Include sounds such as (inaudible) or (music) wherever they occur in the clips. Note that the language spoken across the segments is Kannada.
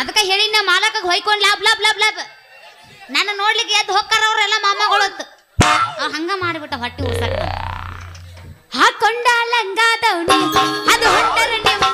ಅದಕ್ಕೆ ಹೇಳಿ ನಾ ಮಾಲಕ ಹೊಯ್ಕೊಂಡ್ ಲಾಬ್ ಲಾಬ್ ಲಾಬ್ ಲಾಬ್. ನನ್ನ ನೋಡ್ಲಿಕ್ಕೆ ಎದ್ದು ಹೊಕ್ಕಾರ ಅವರೆಲ್ಲ ಮಾಮಗಳದ್ದು ಅವ್ ಹಂಗ ಮಾಡಿಬಿಟ್ಟ ಹೊಟ್ಟೆ ಉಸಕ್ಕ ಹಾಕೊಂಡ ಲಂಗ ಅದು ಹೊಂಟರ ನೀವು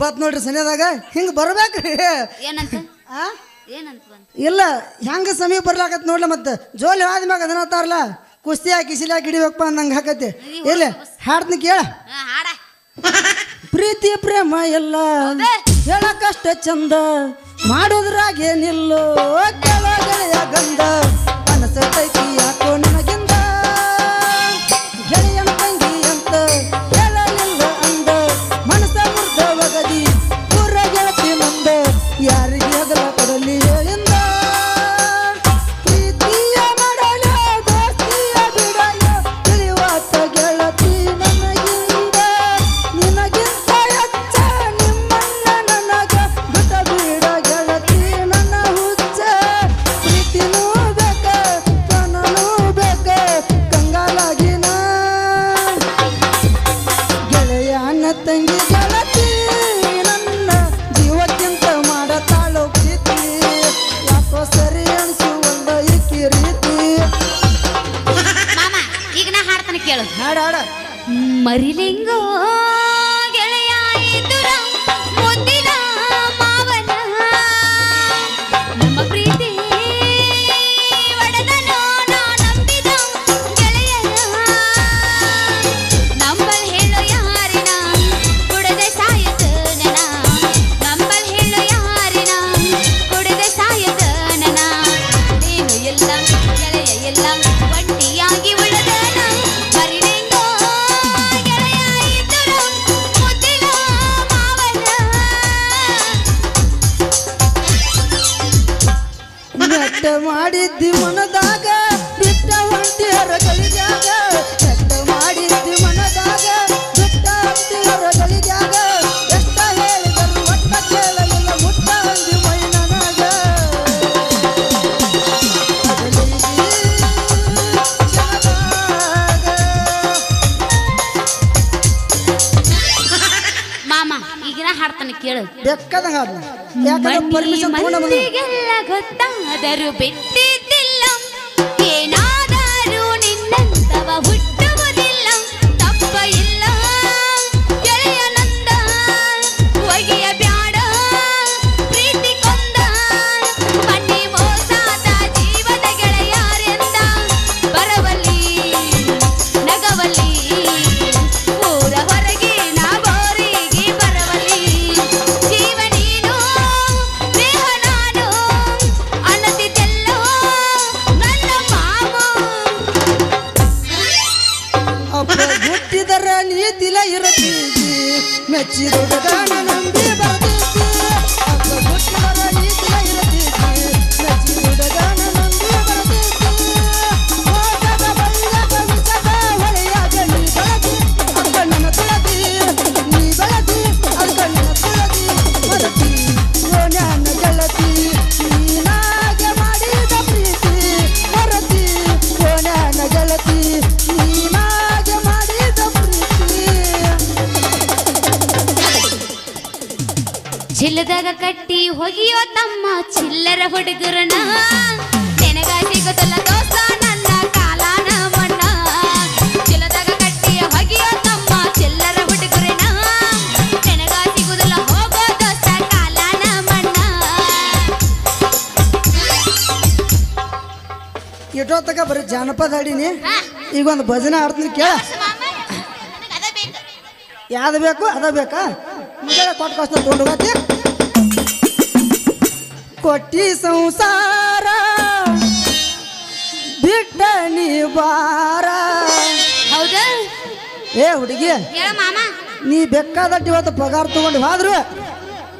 ಬತ್ ನೋಡ್ರಿ ಸನ್ಯದಾಗ ಹಿಂಗ್ ಬರ್ಬೇಕ್ರಿ. ಇಲ್ಲ ಹೆಂಗ ಸಮಯ ಬರ್ಲಾಕತ್ ನೋಡ್ಲ ಮತ್ತೆ ಜೋಲಿ ಆದ್ಮ್ಯಾಗ ಅದನ್ನ ಹತ್ತಾರಲ್ಲ ಕುಸ್ತಿ ಹಾಕಿ ಸಿಲಾಕಿ ಹಿಡಿಬೇಕಪ್ಪ ನಂಗೆ ಹಾಕತ್ತೆ. ಇಲ್ಲ ಹಾಡ್ತೀನಿ ಕೇಳ. ಪ್ರೀತಿ ಪ್ರೇಮ ಎಲ್ಲ ಹೇಳಕಷ್ಟ ಚಂದ ಮಾಡೋದ್ರಾಗೇನಿಲ್ಲೋ ಕೆಳಗೆಳೆಯ ಗಂಧ ಮನಸ್ಸೈತಿ ಯಾಕೋ ಅದನ್ನ ಯಾಕಂದ್ರೆ ಪರ್ಮಿಷನ್ ಗೊತ್ತಾದರೂ ಬಿಟ್ಟಿ ಹೊಲದಾಗ ಕಟ್ಟಿ ಹೋಗಿಯೋ ತಮ್ಮ ಚಿಲ್ಲರ ಹುಡುಗರನ ನಿನಗ ಸಿಗುತ್ತಲ್ಲ ದೋಸ್ತ ನನ್ನ ಕಾಲಾನ ಮಣ್ಣ ಚುಲದಾಗ ಕಟ್ಟಿ ಹೋಗಿಯೋ ತಮ್ಮ ಚಿಲ್ಲರ ಹುಡುಗರನ ನಿನಗ ಸಿಗುದಿಲ್ಲ ಹೋಗೋ ದೋಸ್ತ ಕಾಲಾನ ಮಣ್ಣ ಎಷ್ಟೊತ್ತಕ ಬರೀ ಜಾನಪದ ಹಾಡಿನಿ ಈಗ ಒಂದು ಭಜನೆ ಆಡ್ತೀನಿ ಕೇಳ ಯಾವ್ದು ಬೇಕು ಅದ ಬೇಕಾ ಮುಂದೆ ಕೊಟ್ಟು ಕಷ್ಟ ತೊಗೊಂಡು ಹೋಗತ್ತೆ ಕೊಟ್ಟಿ ಸಂಸಾರ ಬಿಟ್ಟ ನೀ ಬಾರ ಹೌದಾ? ಏ ಹುಡುಗಿ ಹೇಳ ಮಾಮ. ನೀ ಬೇಕಾದಟ್ಟು ಇವತ್ತು ಪಗಾರ ತಗೊಂಡು ಹೋದ್ರು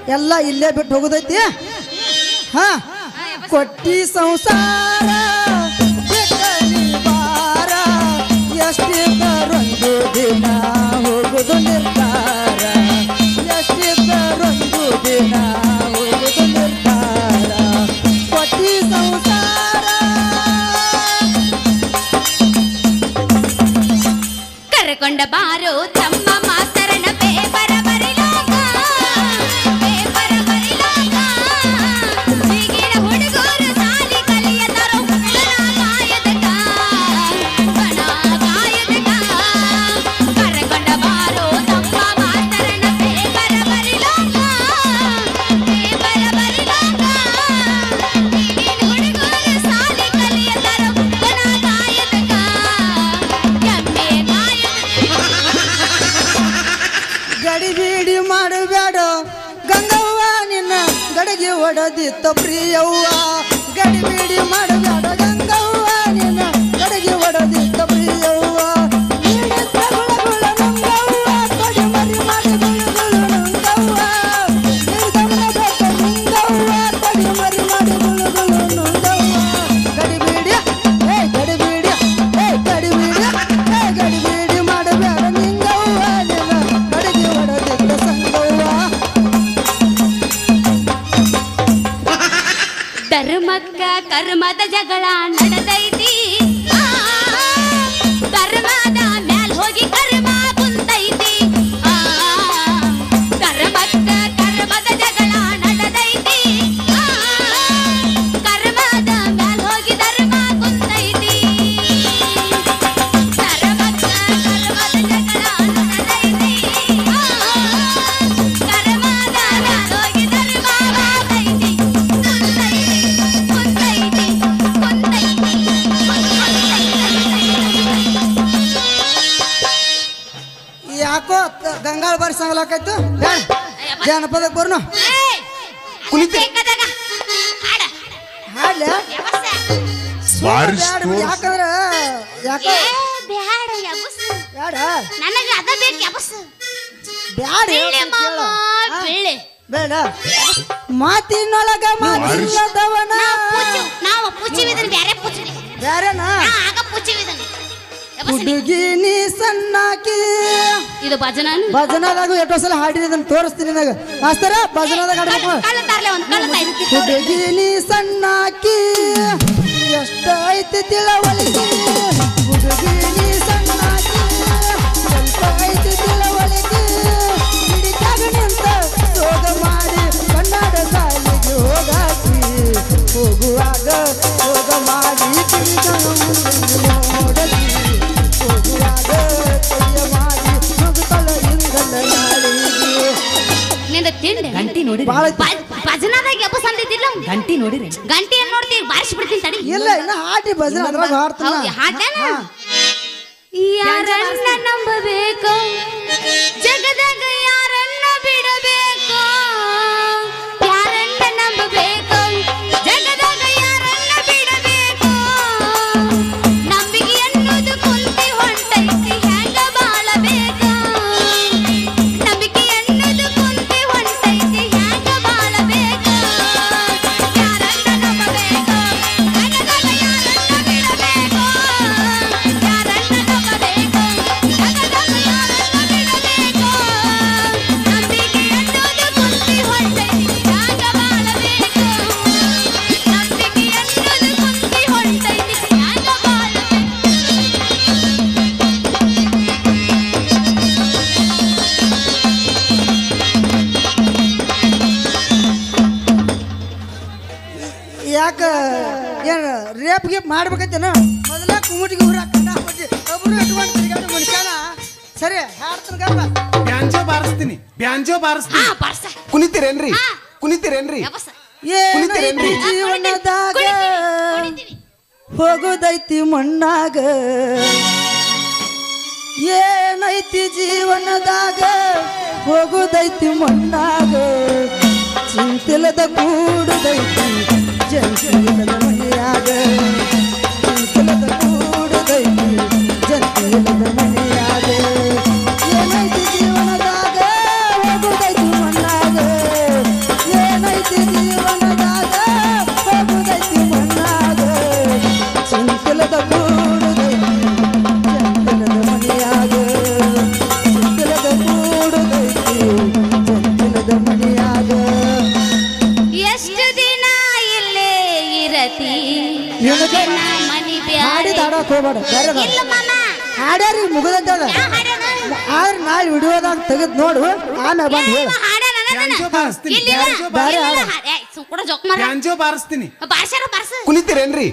ಎಲ್ಲ ಇಲ್ಲೇ ಬಿಟ್ಟು ಹೋಗುದೈತಿ? ಹಾ? ಕೊಟ್ಟಿ ಸಂಸಾರ. ಬಾರೋ ಒಡದಿತ್ತ மனதை ಬರ್ನು? ಕುಣಿತ ಹಾಡ್ಲೆ? ಯಾಕಂದ್ರ ಯಾಕೋ? ಬ್ಯಾಡ ಯಬಸ್ ಬ್ಯಾಡ? ನನಗ ಅದ ಬೇಕು ಯಬಸ್ ಬ್ಯಾಡ ಬೆಳ್ಳೆ? ಬೇಡ. ಮಾತಿನೊಳಗ ಮಾತಿಲ್ಲದವನ. ನಾವು ಪೂಚಿ ನಾವು ಪೂಚಿವಿದನ್ ಬ್ಯಾರೆ ಪೂಚಿ ಬ್ಯಾರೇನಾ ಆಗ ಹುಡುಗಿ ನೀ ಸಣ್ಣಾಕಿ. ಇದು ಭಜನ ಭಜನದಾಗ ಎಷ್ಟೋ ಸಲ ಹಾಡಿದ ಅದನ್ನ ತೋರಿಸ್ತೀನಿ ನನಗೆ. ಮಾಸ್ತರ ಭಜನದಾಗ ಹಾಡ್ಬೇಕು ಕಳ್ಳ ತಾರ್ಲೆ ಒಂದ್ ಕಳ್ಳ ತಾಯಿ. ಹುಡುಗಿ ನೀ ಸಣ್ಣಾಕಿ. ಎಷ್ಟಾಯ್ತು ಐತಿ ತಿಳವಳಿಕೆ ಹುಡುಗಿನಿ ಸಣ್ಣಾಕಿ. ಐತಿ ತಿಳವಳಿಕೆ ಹಿಡಿಕಾಗ ನಿಂತ ಸೋಗ ಮಾಡಿ ಕನ್ನಡ ಸಾಲಿಗೆ ಹೋಗಾಕಿ. ಹೋಗುವಾಗ ನೋಡಿರಿ. ಭಜನದಾಗ ಗಂಟಿ ನೋಡಿರಿ ಗಂಟಿ ಏನ್ ನೋಡ್ತೀವಿ ಬಾರಿಸಿ ಬಿಡ್ತೀನಿ ತಡಿ. ಇಲ್ಲ ಇನ್ನ ಹಾಟಿ ಭಜನೆ ಅದ್ರಾಗ ಹಾಡ್ತಾನ. ಹೌದು ಹಾಡ್ಯಾನ ಯಾರನ್ನ ನಂಬಬೇಕು? ಜಗದಾಗ ರೇಪ್ ಗೀಪ್ ಮಾಡ್ಬೇಕಂತೇನ. ಮೊದಲ ಕುಮಟಿಗೆ ಊರ ಕಟ್ಟ ಹಾಕಿ ಒಬ್ಬರು ಸರಿ ಬ್ಯಾಂಜೋ ಬಾರಿಸ್ತೀನಿ ಬ್ಯಾಂಜೋ ಬಾರಿಸ್ತೀನಿ. ಕುಣಿತೀರೇನ್ರಿ? ಕುಣಿತೀರೇನ್ರಿ? ಜೀವನದಾಗ ಹೋಗೋದೈತಿ ಮಣ್ಣಾಗ. ಏನೈತಿ ಜೀವನದಾಗ? ಹೋಗೋದೈತಿ ಮಣ್ಣಾಗ. ಚಿಂತಿಲದ ಕೂಡುದೈತಿ ಜಂತಿಲ್ಲದ ನ್ಯಾಯ ಜನತೆಯದ ಹಾಡು ವಿಡಿಯೋದಾಗ ತೆಗೆದ್ ನೋಡು. ಆಮೇಲೆ ಬಂದು ಬಾರಿಸ್ತೀನಿ ಕ್ಯಾಂಚೋ ಕುಣಿತೀರೇನ್ರಿ?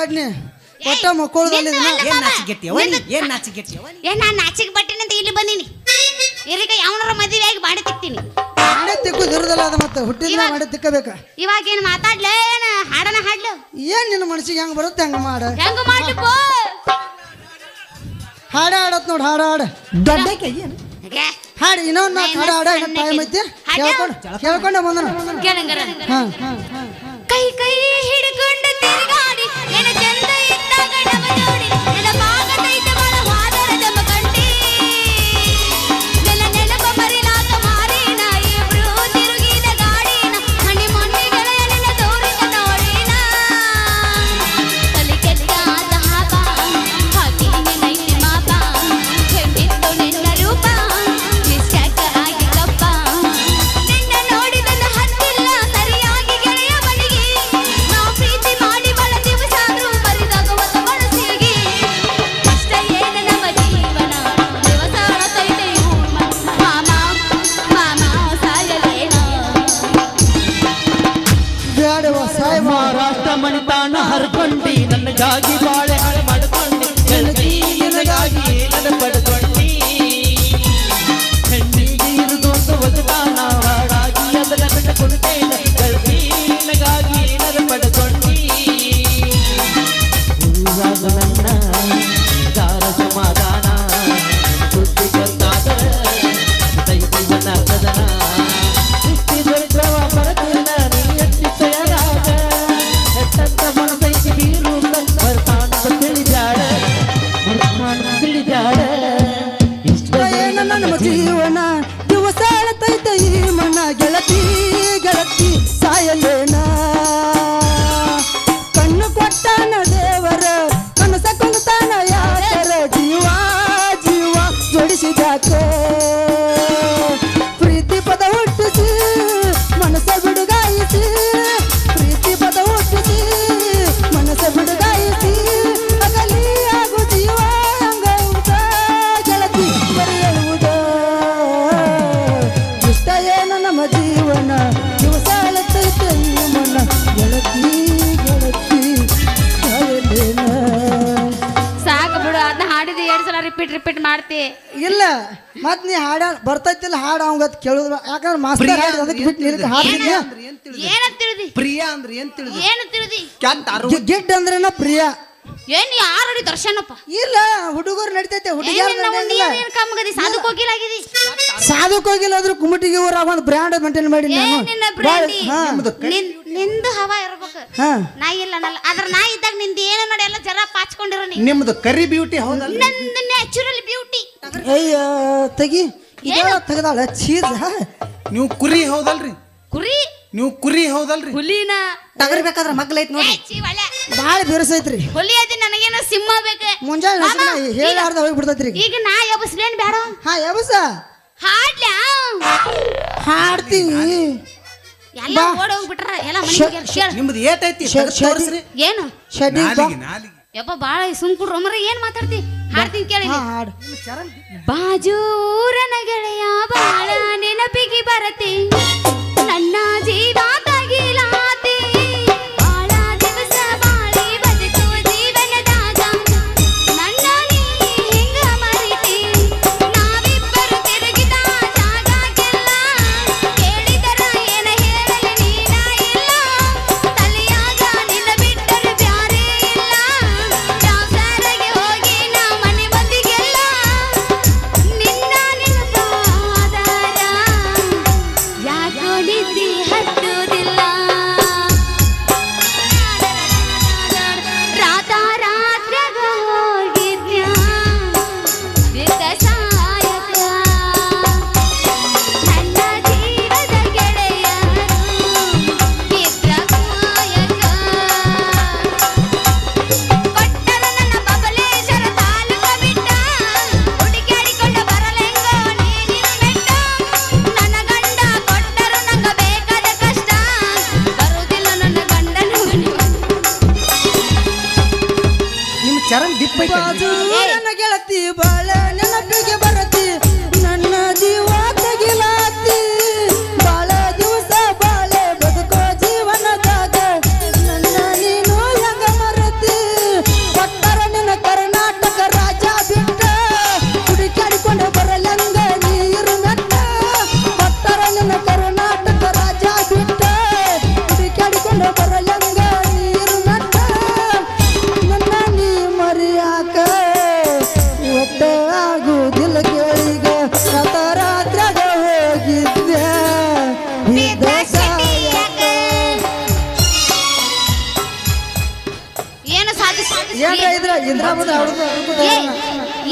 ನೀ ಒಟ್ಟ ಮಕ್ಕಳ ಇಲ್ಲಿ ಯಾವನರ ಹುಟ್ಟಿದ ಇವಾಗ ಮಾತಾಡ್ಲೇ ಏನು? ಹಾಡನ ಹಾಡ್ಲು. ಏನ್ ನಿನ್ನ ಹೆಂಗ್ ಬರುತ್ತೆ ಹಾಡ ಹಾಡತ್ ನೋಡಿ ಹಾಡ ಮಾರ್ಕೊಂಡಿ ನನ್ನ ಜಾಗಿ ಅವಂಗ ಯಾಕಂದ್ರೆ ಮಾಸ್ತರ್ ಪ್ರಿಯ ಹಾಡಿದ ಅದಕ್ಕೆ ಬಿಟ್ಟು ನಿನಗೆ ಹಾಕಿದ್ಯ ಏನ್ ತಿಳಿದಿ? ಪ್ರಿಯ ಅಂದ್ರೆ ಏನ್ ತಿಳಿದಿ? ಏನು ತಿಳಿದಿ? ಕ್ಯಾಂತ ಅರು ಗಿಡ್ ಅಂದ್ರೇನ ಪ್ರಿಯ? ಏನ್ ಯಾರಡಿ ದರ್ಶನಪ್ಪ? ಇಲ್ಲ ಹುಡುಗರು ನಡಿತೈತೆ ಹುಡುಗಿಯರ್ ಏನ್ ನಾವು ನಡ್ಯಂಗಿಲ್ಲ. ನೀನ್ ಕಮ್ಮಗದಿ ಸಾಧು ಕೋಗಿಲಾಗಿದಿ ಸಾಧುಕ್ ಹೋಗಿಲ್ಲ ಆದ್ರೂ ಕುಮಟಿಗೆ ಊರ ಒಂದು ಬ್ರ್ಯಾಂಡ್ ಮೇಂಟೈನ್ ಮಾಡಿ ನಾನು. ನಿನ್ನ ಬ್ರ್ಯಾಂಡಿ ನಿಂದು ಹವಾ ಇರ್ಬೇಕು. ಹಾ. ನಾ ಇಲ್ಲ ನಲ್ಲ ಅದ್ರ ನಾ ಇದ್ದಾಗ ನಿಂದ ಏನು ನೋಡಿ ಎಲ್ಲ ಜರ ಪಾಚ್ಕೊಂಡಿರೋ ನೀ ನಿಮ್ದು ಕರಿ ಬ್ಯೂಟಿ ಹೌದಲ್ಲ ನಂದು ನ್ಯಾಚುರಲ್ ಬ್ಯೂಟಿ ಅಯ್ಯ ತೆಗಿ. ಇದೆಲ್ಲ ತೆಗದಾಳ? ಚೀಸ್ ನೀವು ಕುರಿ ಹೌದಲ್ರಿ. ಕುರಿ? ನೀವು ಕುರಿ ಹೌದಲ್ರಿ. ಹುಲಿನ? ತಗರ್ಬೇಕಾದ್ರೆ ಮಗ್ಲ ಐತ್ ಏ, ನೋಡಿ. ಬಾಳ ಬಿರುಸೈತ್ರಿ. ಹುಲಿ ಐತಿ ನನಗೇನು ಸಿಂಹ ಬೇಕು. ಮುಂಜಾನೆ ಮಾಮ, ಹೇಳಾರ್ದ ಹೋಗಿ ಬಿಡ್ತೈತ್ರಿ ಈಗ. ನಾ ಎಬ್ಬಸ್ಲೇನ್ ಬೇಡ ಹಾ ಯಬಸ ಹಾಡ್ಲ್ಯಾ ಹಾಡ್ತೀವಿ ಎಲ್ಲ ಓಡ್ ಹೋಗ್ಬಿಟ್ರ. ಎಲ್ಲ ಮನೆಗೆ ನಿಮ್ದು ಶೆ- ತೆಗ್ದ್ ಏನು? ಶೆಡ್ಡಿ ನಾಲಿಗೆ ನಾಲಿಗೆ. ಯಪ್ಪ ಬಾಳ ಸುಮ್ ಕುಡ್ರು ಮರ ಏನ್ ಮಾತಾಡ್ತಿ? ಹಾಡ್ತೀನಿ ಕೇಳಿ ಹಾಡು. ಬಾಜೂರನ ಗೆಳೆಯ ಬಾಳ ನೆನಪಿಗೆ ಬರತಿ ನನ್ನ ಜೀವ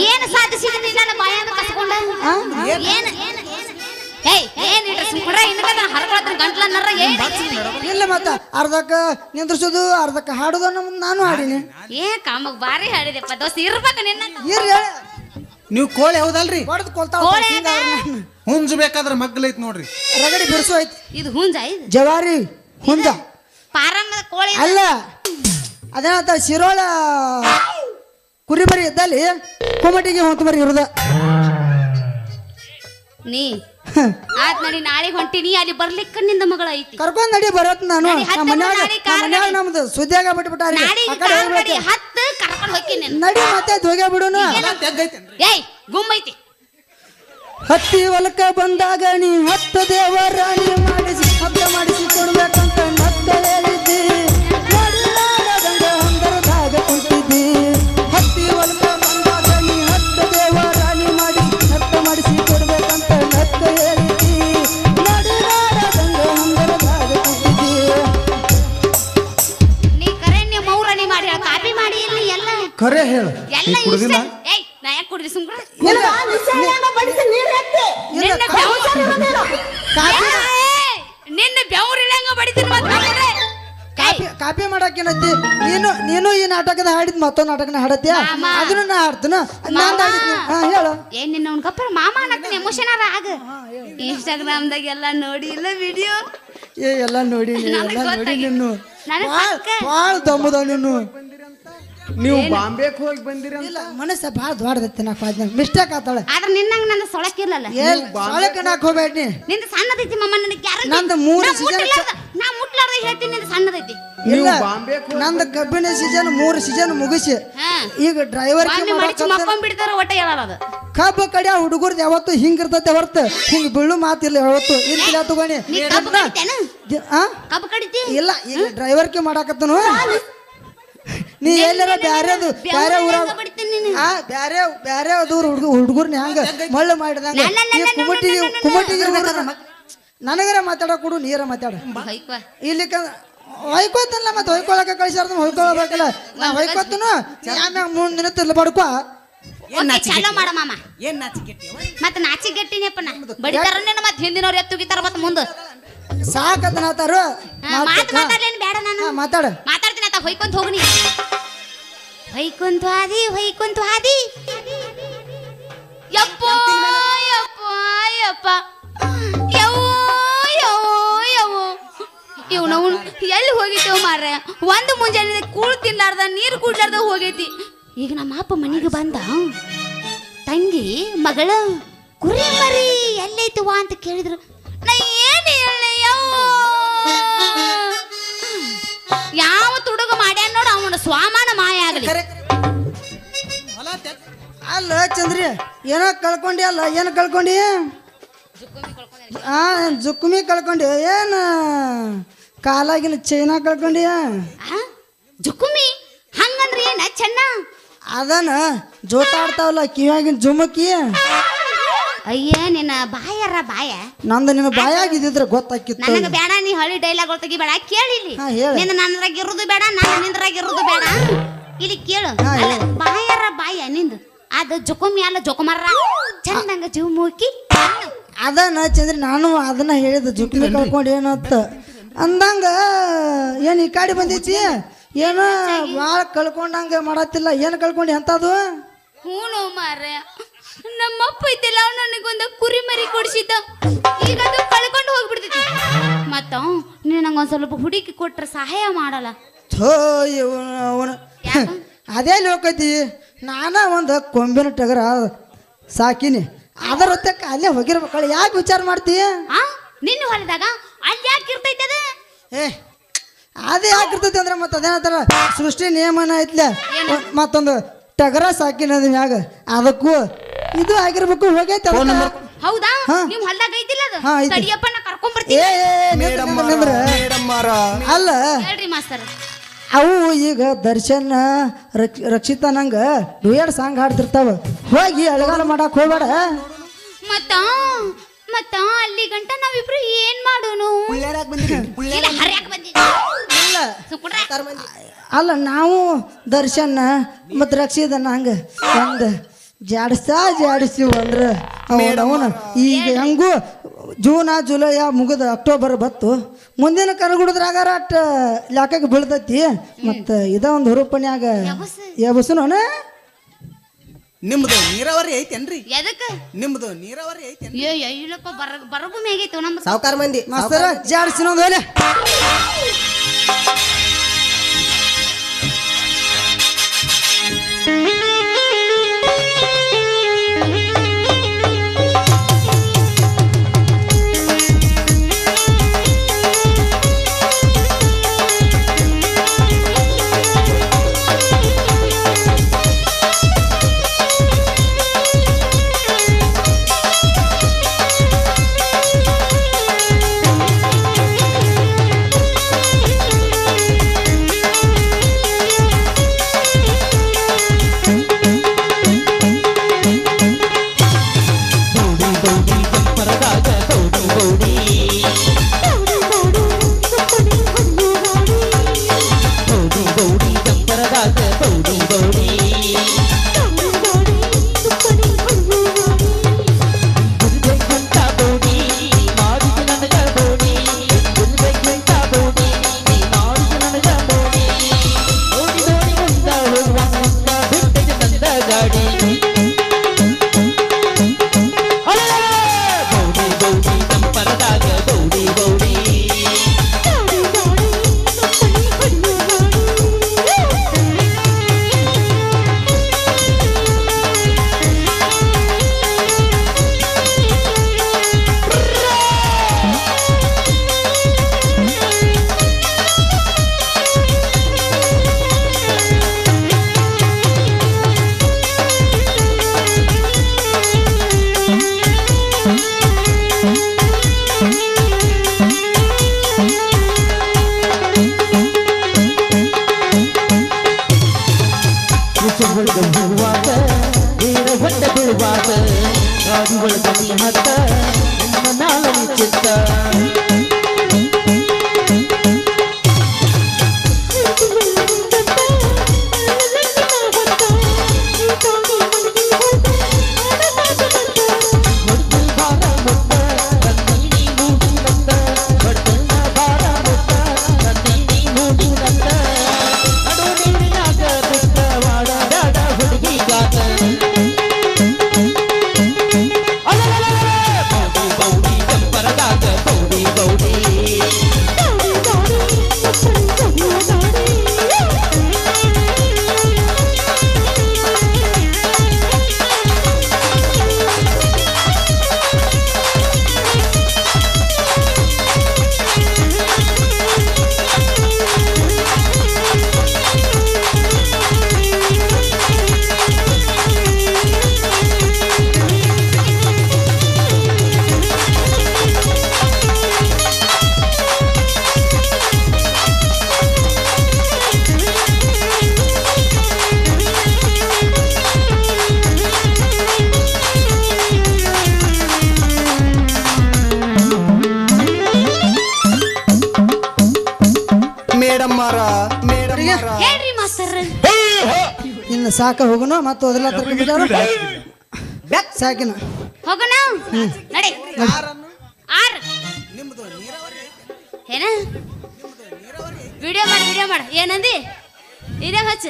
ಏನು ಸಾಧಿಸಿದ್ರಿ ನನ್ನ ಬಾಯಾಗ ಕಸ್ಕೊಂಡ ಏನು? ಇಲ್ಲ ಮತ್ತ ಅರ್ಧಕ್ಕ ನಿಂದ್ರಿಸೋದು ಅರ್ಧಕ್ಕ ಹಾಡೋದು ನಮ್ಮ ನಾನು ಹಾಡಿನಿ. ಏ ಬಾರಿ ಹಾಡಿದೆಪ್ಪ ದೋಸ್ತ ಇರ್ಬೇಕ ನಿನ್ನ. ಇರ್ರಿ ನೀವು ಕೋಳಿ ಹೌದಲ್ರಿ? ಹೊಡೆದು ನನ್ನ. ಹುಂಜ್ ಬೇಕಾದ್ರ ಮಗ್ಗಲ್ ಐತ್ ನೋಡ್ರಿ. ರಗಡಿ ಬಿರ್ಸು ಐತಿ. ಇದು ಹುಂಜ ಇದು. ಜವಾರಿ ಹುಂಜ. ಪಾರಮ್ಮ ಕೋಳಿ ಅಲ್ಲ. ಅದೇನಂತ ಶಿರೋಳ ಕುರಿಮರಿ ಇದ್ದಲ್ಲಿ ಕುಮಟಿಗೆ ಹೊಂತ ಮರಿ ಇರುದ. ನೀ ಆತ್ ನಡಿ ನಾಳೆ ಹೊಂಟಿನಿ ಅಲ್ಲಿ ಬರ್ಲಿಕ್ಕ ನಿಂದ ಮಗಳ ಐತಿ. ಕರ್ಕೊಂಡ್ ನಡಿ ಬರತ್ ನಾನು. ನಡಿ, ಹತ್ತು ನಮ್ಮ ಮನ್ಯಾಗ ಕಾರ್ ನಡಿ. ನಮ್ದು ಸುದ್ದಿಯಾಗ ಬಿಟ್ಬಿಟ್ಟಾರಿ. ನಾಡಿ ಆ ಕಡೆ ಕಾರ್ ಹೋಗ್ಬಿಡ್ತೆ. ನಡಿ ಹತ್ತು ಕರ್ಕೊಂಡ್ ಹೋಗ್ತೀನಿ. ನಡಿ ಮತ್ತೆ ಧ್ವಗೆ ಬಿಡುನು ಏಯ್ ಗುಮ್ ಐತಿ. ಹತ್ತಿ ಹೊಲಕ್ಕ ಬಂದಾಗ ನೀ ಹತ್ತು ದೇವರಾಣಿ ಮಾಡಿಸಿ ಹಬ್ಬ ಮಾಡಿಸಿ ಕೊಡ್ಬೇಕಂತ ಖರೆ ಹೇಳು. ಎಲ್ಲ ನೀ ಕುಡ್ದಿಲ್ಲ? ಇಷ್ಟ- ಏಯ್ ನಾ ಯಾಕೆ ಕುಡಿದಿ ನಿನ್ನ ಕಾಪಿ ಏಯ್, ನಿನ್ನ ಬೆವ್ರು ಇಳಂಗ ಬಡಿತೀನಿ ಮತ್ತೆ ಹಾಕಿದ್ರೆ. ಏಯ್, ಕಾಪಿ ಕಾಪಿ ಮಾಡಕ್ಕೇನೈತಿ ನೀನು ನೀನು ಈ ನಾಟಕದ ಹಾಡಿದ್ ಮತ್ತೊಂದು ನಾಟಕನ ಹಾಡತ್ಯ? ಮಾಮ. ಅದನ್ನ ನಾ ಹಾಡ್ತೀನ? ನಾನ್ ಹಾ ಹೇಳು. ಏನ್ ನಿನ್ನ ಅವ್ನ ಕಪ್ಪರ ಮಾಮ ಎಮೋಷನ್ ಆಗ. ಇನ್ಸ್ಟಾಗ್ರಾಮ್ದಾಗ ಎಲ್ಲ ನೋಡಿ ಇಲ್ಲ ವಿಡಿಯೋ ಏ ಎಲ್ಲ ನೋಡಿ ನನಗ್ ನೋಡಿ ಗೊತ್ತಾಗಿ- ನೀನು ನನಗ್ ಭಾಳ ಪಕ್ಕ. ಭಾಳ ದಮ್ಮದ ನೀನು. ನೀವು ಬಾಂಬೆಗೆ ಹೋಗಿ ಬಂದಿರಿ ಅಂತ? ಇಲ್ಲ ಮನಸ್ಸ ಭಾಳ ದೊಡ್ಡದೈತಿ ನಾ ಕಾದ್ನ ಮಿಸ್ಟೇಕ್ ಆತಾಳೆ. ಆದ್ರೆ ನಿನ್ನಂಗ ನನ್ನ ಸೊಳಕಿಲ್ಲಲ್ಲ? ಏನ್ ಸೊಳಕ ನಾಕ್ ಹೋಗ್ಬೇಡಿ ನಿಂದ ಸಣ್ಣದೈತಿ ಮಮ್ಮ ನನಗೆ ಗ್ಯಾರಂಟಿ ನಂದು ಮೂರು ಸೀಸನ್ ನಾ ಮುಟ್ಲಾರ್ದ ಹೇಳ್ತೀನಿ ನಿಂದ ಸಣ್ಣದೈತಿ. ಇಲ್ಲ ಬಾಂಬೆಗೆ ನಂದು ಕಬ್ಬಿನ ಸೀಸನ್ ಮೂರು ಸೀಸನ್ ಮುಗಿಸಿ. ಹಾ. ಈಗ ಡ್ರೈವರ್ ಮಕ್ಕೊಂಡ್ ಬಿಡ್ತಾರ ಒಟ್ಟ ಹೇಳಲ್ಲ ಅದು. ಕಬ್ಬ ಕಡಿಯ ಹುಡುಗರ್ದು ಯಾವತ್ತು ಹಿಂಗಿರ್ತೈತೆ ಹೊರತು. ಹಿಂಗ್ ಬೀಳು ಮಾತಿಲ್ಲ ಯಾವತ್ತು. ಇಲ್ಲ ತಗೊಂಡಿ ನೀ ಕಬ್ಬು ಕಡಿತೇನ? ಆ? ಕಬ್ಬು ಕಡಿತಿ? ಇಲ್ಲ ಈಗ ಡ್ರೈವರ್ಗೆ ಮಾಡಾಕತ್ತನು. ನೀ ಎಲ್ಲರ ಬ್ಯಾರೆದು ಬ್ಯಾರೆ ಊರಾಗ ನೀನು ಆ ಬ್ಯಾರೆ ಬ್ಯಾರೆ ಅದೂರ್ ಹುಡುಗ ಹುಡುಗರ್ನ ಹಂಗ ಮಳ್ಳ ಮಾಡಿದಂಗ ಈ ಕುಮಟಿಗೆ ಕುಮಟಿಗೆ ನನಗರ ಮಾತಾಡೋ ಕೊಡು ನೀರ ಮಾತಾಡ ಇಲ್ಲಿ ಹೊಯ್ಕೋತಲ್ಲ ಮತ್ತೆ ಹೊಯ್ಕೊಳಕ ಕಳಿಸಾರ ಹೊಯ್ಕೊಳ್ಬೇಕಲ್ಲ ನಾ ಹೊಯ್ಕೋತನು ಆಮ್ಯಾಗ ಮೂರ್ ದಿನ ತಿರ್ಲ ಬಡ್ಕೋ ಚಾಲೋ ಮಾಡ ಮಾಮ ಏನ್ ನಾಚಿಕೆಟ್ಟಿ ಮತ್ತ ನಾಚಿ ಗಟ್ಟಿನಪ್ಪ ನಾ ಬಡಿತಾರ ಮತ್ತೆ ಹಿಂದಿನವ್ರು ಎತ್ತುಗಿತಾರ ಮತ್ತೆ ಮುಂದೆ ಸಾಕತ್ತ ನಾತಾರು ಮಾತು ಮಾತಾಡ್ಲೇನು ಬೇಡ ನಾನು ಮಾತಾಡ ಮಾತಾಡ್ತೀನಿ ಆತ ಹೊಯ್ಕೊಂತ ಹೋಗ್ನಿ ಹೊಯ್ಕೊಂತ ಹಾದಿ ಹೊಯ್ಕೊಂತ ಹಾದಿ. ಯಪ್ಪ ಯಪ್ಪ ಯಪ್ಪ. ಯವ್ವೋ ಎಲ್ಲಿ ಹೋಗಿತ್ತು ಮಾರ ಒಂದು ಮುಂಜಾನೆ ಕೂಳ್ ತಿನ್ಲಾರ್ದ ನೀರು ಕುಡ್ಲಾರ್ದ ಹೋಗೈತಿ. ಈಗ ನಮ್ಮ ಅಪ್ಪ ಮನೆಗೆ ಬಂದ. ತಂಗಿ ಮಗಳ ಕುರಿ ಮರಿ ಎಲ್ಲೈತವ ಅಂತ ಕೇಳಿದ್ರು. ನಾ ಏನು ಹೇಳಿ ಯಾವ ತುಡುಗು ಮಾಡ್ಯಾನ ನೋಡು ಅವನ ಸ್ವಾಮಾನ ಮಾಯ ಆಗಲಿ. ಅಲ್ಲ ಚಂದ್ರಿ ಏನೋ ಕಳ್ಕೊಂಡಿ ಅಲ್ಲ ಏನು ಕಳ್ಕೊಂಡಿ? ಆ ಜುಕ್ಮಿ ಕಳ್ಕೊಂಡಿ ಏನು? ಕಾಲಾಗಿನ ಚೈನಾ ಕಳ್ಕೊಂಡಿ? ಆ? ಜುಕುಮಿ ಹಂಗಂದ್ರೆ ಏನ ಚೆನ್ನ ಅದನ ಜೋತಾಡ್ತಾವಲ್ಲ ಕಿವಿಯಾಗಿನ ಜುಮಕಿ? ಅಯ್ಯ ನಿನ್ನ ಬಾಯರ ಬಾಯ? ನಂದು ನಿನ್ನ ಬಾಯಾಗಿದ್ದಿದ್ರೆ ಗೊತ್ತಾಕಿತ್ತು ನನಗೆ ಬೇಡ ನೀ ಹಳ್ಳಿ ಡೈಲಾಗ್ ತೆಗಿಬೇಡ. ಕೇಳಿಲಿ ಹಾ, ಹೇಳು. ನಿನ್ನ ನನ್ನದ್ರಾಗ ಇರುದು ಬೇಡ ನಾನು ನಿಂದ್ರಾಗ ಇರುದು ಬೇಡ. ಇಲ್ಲಿ ಕೇಳು. ಹಾ, ಅಲ್ಲ, ಹೇಳು. ಬಾಯರ ಬಾಯ ನಿಂದು. ಅದು ಜೊಕೊಮಿ ಅಲ್ಲ ಜೊಕೊಮರ್ರ ಚಂದಂಗ ಜುಮುಕಿ ಅದನ್ನ ಚಂದ್ರಿ ನಾನು ಅದನ್ನ ಹೇಳಿದ ಜುಕ್ಮಿ ಕಳ್ಕೊಂಡು ಏನತ್ತ ಅಂದಂಗ ಏನು ಈ ಕಾಡಿ ಬಂದೈತಿ? ಏನು ಭಾಳ ಕಳ್ಕೊಂಡಂಗ ಮಾಡತ್ತಿಲ್ಲ. ಏನು ಕಳ್ಕೊಂಡು ಅಂತದು? ಹೂನು ಮಾರ ನಮ್ಮಪ್ಪ ಇದ್ದಿಲ್ಲ ಅವ್ನು ನನಗೊಂದು ಕುರಿ ಮರಿ ಕೊಡಿಸಿದ್ದ. ಈಗ ಅದು ಕಳ್ಕೊಂಡು ಹೋಗ್ಬಿಡ್ತೈತಿ ಮತ್ತ ನೀನು ನಂಗೊಂದು ಸ್ವಲ್ಪ ಹುಡುಕಿ ಕೊಟ್ರೆ ಸಹಾಯ ಮಾಡಲ್ಲ. ಥೋ ಅವನು. ಯಾಕ? (laughs) ಅದೇ ಹೋಗೈತಿ ನಾನ ಒಂದು ಕೊಂಬಿನ ಟಗರ ಸಾಕಿನಿ. ಅದರ ಹೊತ್ತಕ್ಕ ಅಲ್ಲೇ ಹೋಗಿರ್ಬೇಕಲ್ಲ ಯಾಕೆ ವಿಚಾರ ಮಾಡ್ತೀಯ ಆ? ನಿನ್ನ ಹೊಲದಾಗ ಅಲ್ಲಿ ಯಾಕೆ ಇರ್ತೈತೆ ಅದು? ಏ ಅದೇ ಯಾಕಿರ್ತೈತಿ ಅಂದ್ರೆ ಮತ್ತೆ ಅದೇನಂತಾರ ಸೃಷ್ಟಿ ನಿಯಮನ ಐತ್ಲೆ. ಮತ್ತೊಂದು ಟಗರ ಸಾಕಿನ ಅದ್ರ ಮ್ಯಾಗ. ಅದಕ್ಕೂ ಇದು ಆಗಿರ್ಬೇಕು ಹೋಗೈತೆ ಅದಕ್ಕ. ಹೌದಾ? ಹಾ. ನಿಮ್ ಹೊಲ್ದಾಗ ಐತಿಲ್ಲ ಅದು? ಹಾ, ಐತಿ. ತಡಿಯಪ್ಪ ನಾ ಕರ್ಕೊಂಡ್ ಏ ಬರ್ತೀನಿ ಏ, ಏ, ನಿಂದ್ರ, ನಿಂದ್ರ, ನಿಂದ್ರ. ಅಲ್ಲ. ಹೇಳ್ರಿ ಮಾಸ್ತರ್. ಅವು ಈಗ ದರ್ಶನ್ ರಕ್ಷ ರಕ್ಷಿತಾ ನಂಗ ಡುಯರ್ ಸಾಂಗ್ ಹಾಡ್ತಿರ್ತಾವ. ಹೋಗಿ ಅಳಗಾಲ ಮಾಡಕ್ ಹೋಗ್ಬೇಡ. ಮತ್ತ ಮತ್ತ ಅಲ್ಲಿ ಗಂಟ ನಾವಿಬ್ರು ಏನ್ ಮಾಡೋನು? ಇಲ್ಲ ಹರ್ಯಾಕ್ ಬಂದಿದ್ದೆ. ಇಲ್ಲ. ಸುಮ್ಕುಡ್ರೆ. ಅಲ್ಲ ನಾವು ದರ್ಶನ್ ಮತ್ತು ರಕ್ಷಿತ ನಂಗ ಒಂದು ಜಾಡಿಸ್ತಾ ಜಾಡಿಸ್ತೀವಿ ಅಂದ್ರೆ ಅವನ ಈಗ ಹೆಂಗೂ ಜೂನ ಜುಲೈ ಮುಗಿದ ಅಕ್ಟೋಬರ್ ಬತ್ತು ಮುಂದಿನ ಕನಗುಡದ್ರಾಗಾರ ಅಟ್ ಲಾಕಕ್ಕೆ ಬೀಳ್ತೈತಿ. ಮತ್ತು ಇದ ಒಂದು ಹುರುಪನ್ಯಾಗ ಯಬಸ್. ಯಬಸುನೋನ ನಿಮ್ದು ನೀರಾವರಿ ಐತೇನ್ರಿ? ಎದಕ್ಕೆ? ನಿಮ್ದು ನೀರಾವರಿ ಐತೆನ್ರಿ? ಏ ಏ, ಇಲ್ಲಪ್ಪ ಬರ ಬರಭೂಮಿ ಆಗೈತೆ ನಮ್ಮ ಸಾವುಕಾರ ಮಂದಿ. ಮಾಸ್ತರ ಜಾಡಿಸಿನೋದು ಇನ್ನು ಸಾಕ ಹೋಗೋಣ ಮತ್ತೆ ಓದಲ್ಲ ಸಾಕಿನ. ಹೋಗೋಣ ನಡಿ. ಆರ್. ನಿಮ್ದು ನೀರಾವರಿ ಐತೆ. ಏನ? ವಿಡಿಯೋ ಮಾಡಿ ವಿಡಿಯೋ ಮಾಡ. ಏನಂದಿ ಇದೇ ಹಚ್ಚ.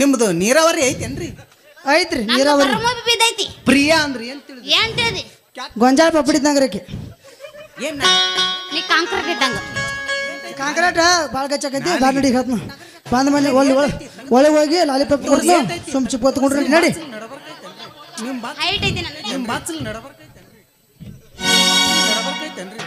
ನಿಮ್ದು ನೀರಾವರಿ ಐತೇನ್ರಿ? ಐತ್ರಿ ನೀರಾವರಿ. ಬಿದ್ದೈತಿ. ಪ್ರಿಯಾ ಅಂದ್ರಿ ಏನ್ ತಿಳಿದ್ರಿ ಏನ್ ತಿಳಿದಿ? ಗೊಂಜಾಳ ಪಪ್ಪಡಿ ಇದ್ದಂಗ್ರಿ ಏನ್ ನೀ ಕಾಂಕ್ರೀಟ್ ಇಟ್ಟಂಗ. ಕಾಂಕ್ರೀಟ್ ಭಾಳ ಗಚ್ಚಕೈತಿ ಬ್ಯಾಡ ನಡಿ ಹೇಳ್ತ ಬಂದ ಮನೆ ಒಳ್ಳೆ ಒಳಗೆ ಹೋಗಿ ಲಾಲಿಪಾಪ್ ಕೊಡ್ತು ಸುಮ್ ಚಿಪ್ ಹೊತ್ಕೊಂಡ್ರಿ ನಡಿ. ನಿಮ್ ಬಾ ಹೈಟ್ ಐತಿ ನನ್ನ ನಿಮ್ ಬಾಚಲ್ ನಡಬರ್ಕೈತೆ ನಡಬರ್ಕೈತೇನ್ರಿ?